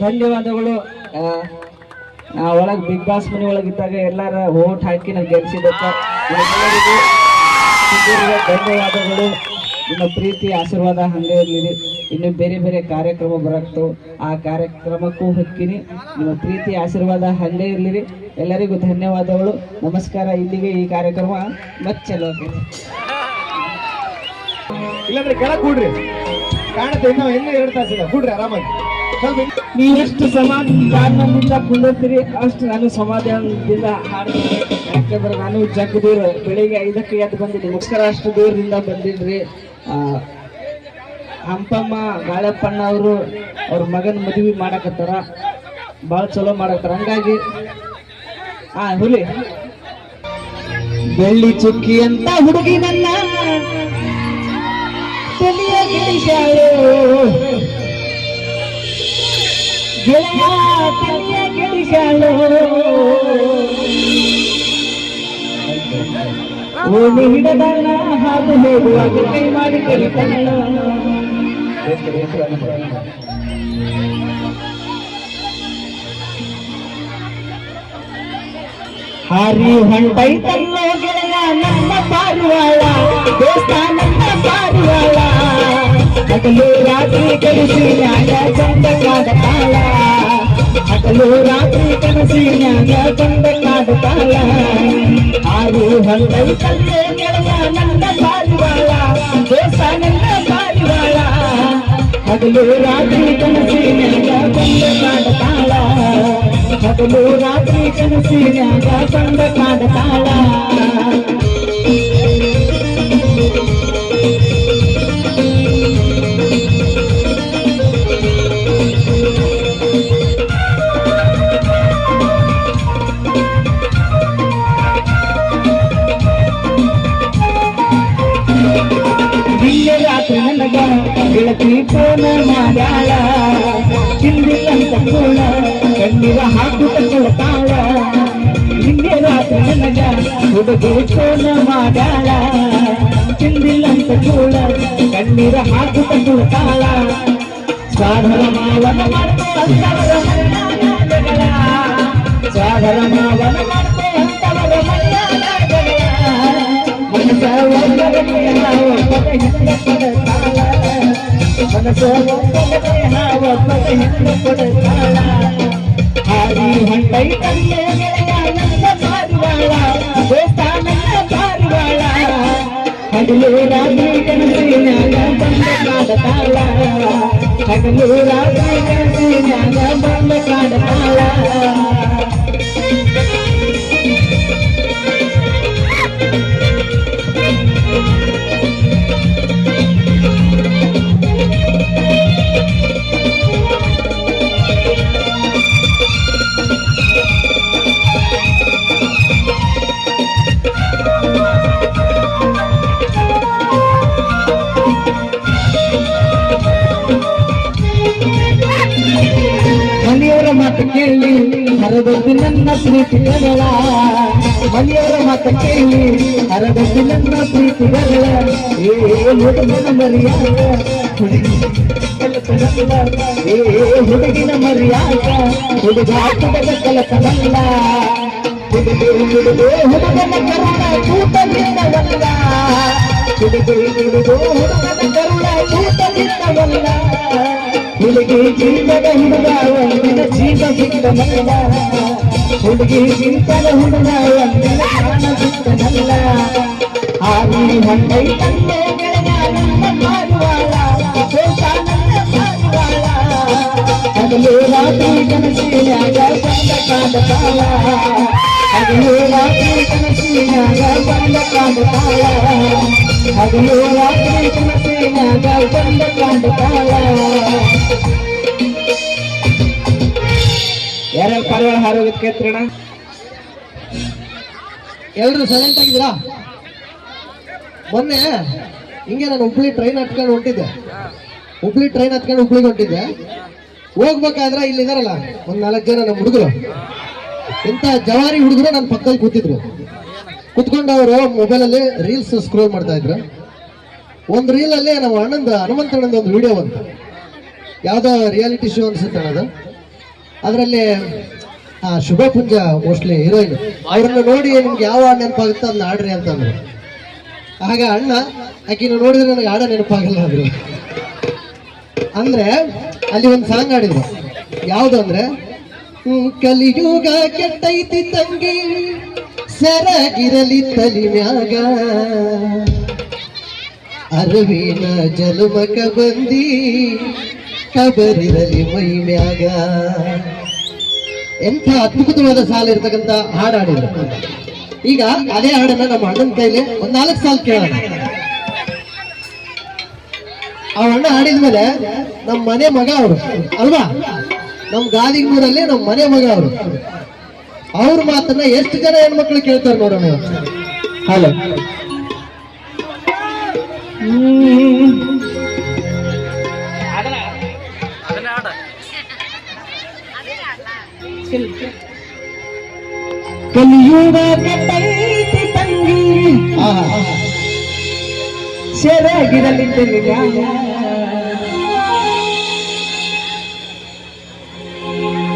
ಧನ್ಯವಾದಗಳು. ಒಳಗ್ big boss ಮನೆ ಒಳಗಿದ್ದಾಗ ಎಲ್ಲಾರ ಓಟ್ ಹಾಕಿ ನಾವು ಗೆಲ್ಸಿದ್ದಕ್ಕ. ಧನ್ಯವಾದಗಳು. ನಿಮ್ಮ ಪ್ರೀತಿ, ಆಶೀರ್ವಾದ ಹಂಗೆ ಇರಲಿ. ಇನ್ನು ಬೇರೆ ಬೇರೆ ಕಾರ್ಯಕ್ರಮ ಬರಕ್ತು ಆ ಕಾರ್ಯಕ್ರಮಕ್ಕೂ ಹೊಕ್ಕಿನಿ ನಿಮ್ಮ ಪ್ರೀತಿ, ಆಶೀರ್ವಾದ ಹಂಗೆ ಇರಲಿ. ಎಲ್ಲರಿಗೂ ಧನ್ಯವಾದಗಳು. ನಮಸ್ಕಾರ. ಇಲ್ಲಿಗೆ ಈ ಕಾರ್ಯಕ್ರಮ ಮತ್ತೆ. ಇಲ್ಲಾಂದ್ರೆ ಕೆಳಗೆ ಕೂಡ್ರಿ. ಕಾಣುತ್ತೆ. ಇನ್ನೂ ಇನ್ನೂ ಎರಡು ತಾಸಿದೆ ಕೂಡ್ರಿ ಆರಾಮಾಗಿ. ಸ್ವಲ್ಪ ಎಷ್ಟು ಸಮಾಧಾನದಿಂದ ಕುಂದಿರ್ತೀರಿ, ಅಷ್ಟು ನಾನು ಸಮಾಧಾನದಿಂದ ಹಾಡ್ತೀನಿ. ಯಾಕಂದ್ರೆ ನಾನು ಜಗದೂರು. ಬೆಳಿಗ್ಗೆ ಐದಕ್ಕೆ ಎದ್ದು ಬಂದಿದ್ದೆ. ನಮಸ್ಕಾರ ಅಷ್ಟು ದೂರದಿಂದ ಬಂದಿದ್ರಿ. ಹಂಪಮ್ಮ ಬಾಳೆಪ್ಪಣ್ಣ ಅವರು, ಅವ್ರ ಮಗನ ಮದುವೆ ಮಾಡಕತ್ತಾರ. ಭಾಳ ಚಲೋ ಮಾಡಕತ್ತಾರ. ಹಂಗಾಗಿ, ಆ, ಹುಲಿ. ಬೆಳ್ಳಿ ಚುಕ್ಕಿ ಅಂತ ಹುಡುಗಿ ನನ್ನ ತಲೆಯ ಗಿಳಿಸಾಳು ಗೆಳೆಯ ತಲೆಯ ಗಿಳಿಸಾಳು ಓಣಿ ಹಿಡದಣ್ಣ ಹಾದು ಹೋಗುವಾಗ ಕೈ ಮಾಡಿ ಕಲಿತಣ್ಣ ಹಾರಿ ಹೊಂಟೈತಲ್ಲೋ ಗೆಳೆಯ ನಮ್ಮ ಪಾರಿವಾಳ ದೋಸ್ತ ನಮ್ಮ ಪಾರಿವಾಳ ಹಗಲು ರಾತ್ರಿ ಕಲಿಸಿ ನ್ಯಾಯ ಚಂದ ಕಾಡತಾಳ ಹಗಲು ರಾತ್ರಿ ಕನಸಿ ನ್ಯಾಯ ಚಂದ ಕಾಡತಾಳ ಹಾರಿ ಹೊಂಟೈತಲ್ಲೋ ಗೆಳೆಯ ನನ್ನ ಪಾರಿವಾಳ ದೋಸ್ತ ನನ್ನ ಪಾರಿವಾಳ ಹಗಲು ರಾತ್ರಿ ಕನಸಿ ನ್ಯಾಯ ಚಂದ ಕಾಡತಾಳ ಹಗಲು ರಾತ್ರಿ ಕನಸಿನಾಗ ಚಂದ ಕಾಡತಾಳ ಫೋನ ಮಾಡ್ಯಾಳ ತಿಂದಿಲ್ಲಂತ ಕೂಡ ಕಣ್ಣೀರ ಹಾಕುತ್ತ ಕೊಡ್ತಾಳ ನಿನ್ನೆ ರಾತ್ರಿ ನನಗ ಹುಡುಗಿ ಫೋನ ಮಾಡ್ಯಾಳ ಕೊಡ್ತಾಳ ಸಾಧನ ಮಾವನ. ಸಾಧನ ಮಾವನ ಹಗಲು ರಾತ್ರಿ ಕನಸಿನಾಗ ಬಂದ ಕಾಡತಾಳ ಹಗಲು ರಾತ್ರಿ ಕನಸಿನಾಗ ಬಂದ ಕಾಡತಾಳ ಮನೆಯವರ ನನ್ನ ಪ್ರೀತಿಗಳ ಮನೆಯವರ ಮಾತು ಕೇಳಿ ಹರದೊಡ್ಡಿ ನನ್ನ ಪ್ರೀತಿಗಳ ಹುಡುಗನ ಮರ್ಯಾದ. ಏ, ಹುಡುಗಿನ ಮರ್ಯಾದ. ಹುಡುಗ ಹುಡುಗ ಕಲಕನಲ್ಲ ಹುಡುಗಿ ಹುಡುಗು ಹುಡುಗನ ಕರುಣ ಕೂಟದಿಂದವಲ್ಲ ಹುಡುಗಿ ಕರುಣ ಕೂಟದಿಂದವಲ್ಲ ಹುಡುಗಿ ಜೀವ ಬಿಟ್ಟನಲ್ಲ ಹುಡುಗಿ ಜೀವದ ಹುಡುಗ ಒಂದಿನ ಪ್ರಾಣ ಬಿಟ್ಟನಲ್ಲ ಹಾರಿ ಹೊಂಡೈ ತಂದೆ ಗೆಳೆಯ ನನ್ನ ಪಾರಿವಾಳ ದೋಷ ನನ್ನ ಪಾರಿವಾಳ ಹಗಲು ರಾತ್ರಿ ಕನಸಿನಾಗ ಬಂದ ಕಾಡತಾಳ ಹಗಲು ರಾತ್ರಿ ಕನಸಿನಾಗ ಬಂದ ಕಾಡತಾಳ ಹಗಲು ರಾತ್ರಿ ಕನಸಿನಾಗ ಬಂದ ಕಾಡತಾಳ ಯಾರ ಪಾರಿವಾಳ ಹಾರೋಗಿದ್ ಕೇಳ್ತೀರಣ ಎಲ್ರು ಸೈಲೆಂಟ್ ಆಗಿದ್ದೀರಾ? ಮೊನ್ನೆ ಹಿಂಗೆ ನಾನು ಹುಬ್ಳಿ ಟ್ರೈನ್ ಹತ್ಕೊಂಡು ಹೊಂಟಿದ್ದೆ. ಹುಬ್ಳಿ ಟ್ರೈನ್ ಹತ್ಕೊಂಡು ಹುಬ್ಳಿಗೆ ಹೊಂಟಿದ್ದೆ. ಹೋಗ್ಬೇಕಾದ್ರೆ ಇಲ್ಲಿ ಇದಾರಲ್ಲ, ಒಂದ್ ನಾಲ್ಕು ಜನ ನಮ್ಮ ಹುಡುಗರು. ಇಂಥ ಜವಾರಿ ಹುಡುಗರು ನನ್ನ ಪಕ್ಕದಲ್ಲಿ ಕೂತಿದ್ರು. ಕುತ್ಕೊಂಡು ಅವರು ಮೊಬೈಲಲ್ಲಿ ರೀಲ್ಸ್ ಸ್ಕ್ರೋಲ್ ಮಾಡ್ತಾ ಇದ್ರು. ಒಂದು ರೀಲಲ್ಲಿ ನಮ್ಮ ಅಣ್ಣಂದ, ಹನುಮಂತಣ್ಣಂದ ಒಂದು ವಿಡಿಯೋ ಬಂತು. ಯಾವುದೋ ರಿಯಾಲಿಟಿ ಶೋ ಅನ್ಸುತ್ತೆ ಅದು? ಅದರಲ್ಲಿ, ಆ, ಶುಭ ಪುಂಜ ಮೋಸ್ಟ್ಲಿ ಹೀರೋಯಿನ್. ಅವ್ರನ್ನ ನೋಡಿ ನಿಮ್ಗೆ ಯಾವ ಹಾಡು ನೆನಪಾಗುತ್ತೆ ಅದನ್ನ ಆಡ್ರಿ ಅಂತಂದ್ರು ಆಗ ಅಣ್ಣ, ಆಕಿನ ನೋಡಿದ್ರೆ ನನಗೆ ಹಾಡ ನೆನಪಾಗಲ್ಲ ಅಂದ್ರು. ಅಂದ್ರೆ, ಅಲ್ಲಿ ಒಂದು ಸಾಂಗ್ ಆಡಿದ್ರು ಯಾವುದು ಅಂದ್ರೆ ಕಲಿಯುಗ ಕೆಟ್ಟೈತಿ ತಂಗಿ, ಸರಗಿರಲಿ ತಲಿ ಮ್ಯಾಗ. ಅರವಿನ ಜಲಮಕ ಬಂದಿ ಕಬರಿರಲಿ ಮೈ ಮ್ಯಾಗ. ಎಂಥ ಅದ್ಭುತವಾದ ಸಾಲ ಇರ್ತಕ್ಕಂಥ ಹಾಡು ಹಾಡಿದ್ರು. ಈಗ ಅದೇ ಹಾಡನ್ನ ನಮ್ಮ ಅಣ್ಣನ ಕೈಲಿ ಒಂದ್ ನಾಲ್ಕು ಸಾಲ ಕೇಳೋಣ. ಆ ಅಣ್ಣ ಹಾಡಿದ್ಮೇಲೆ ನಮ್ಮ ಮನೆ ಮಗ ಅವರು, ಅಲ್ವಾ? ನಮ್ ಗಾದಿಗೂರಲ್ಲಿ ನಮ್ಮ ಮನೆ ಮಗ ಅವರು. ಅವ್ರ ಮಾತನ್ನ ಎಷ್ಟು ಜನ ಹೆಣ್ಮಕ್ಳು ಕೇಳ್ತಾರೆ ನೋಡೋಣ. ಇವತ್ತು. ಹಲೋ ಕಲಿಯುಗ ಕೆಟ್ಟೈತಿ ತಂಗಿ ಆಹಾ. ಸೆರಗಿರಲಿ ತಲಿ ಮ್ಯಾಗ